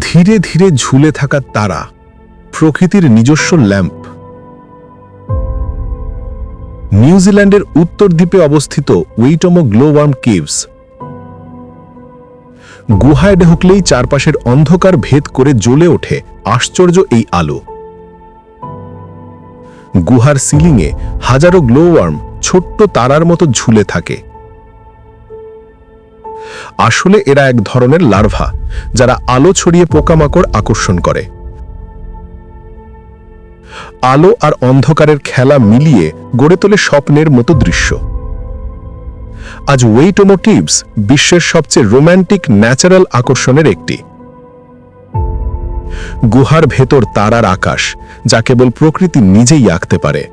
ধীরে ধীরে ঝুলে থাকা তারা, প্রকৃতির নিজস্ব ল্যাম্প। নিউজিল্যান্ডের উত্তর দ্বীপে অবস্থিত উইটমো গ্লোওয়ার্ম কেভস। গুহায় ঢুকলেই চারপাশের অন্ধকার ভেদ করে জ্বলে ওঠে আশ্চর্য এই আলো। গুহার সিলিংয়ে হাজারো গ্লোওয়ার্ম ছোট্ট তারার মতো ঝুলে থাকে। আসলে এরা এক ধরনের লার্ভা, যারা আলো ছড়িয়ে পোকামাকড় আকর্ষণ করে। আলো আর অন্ধকারের খেলা মিলিয়ে গড়ে তোলে স্বপ্নের মতো দৃশ্য। আজ ওয়েটোমোটিভস বিশ্বের সবচেয়ে রোম্যান্টিক ন্যাচারাল আকর্ষণের একটি। গুহার ভেতর তারার আকাশ, যা কেবল প্রকৃতি নিজেই আঁকতে পারে।